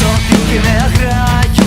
Сопілки не грають.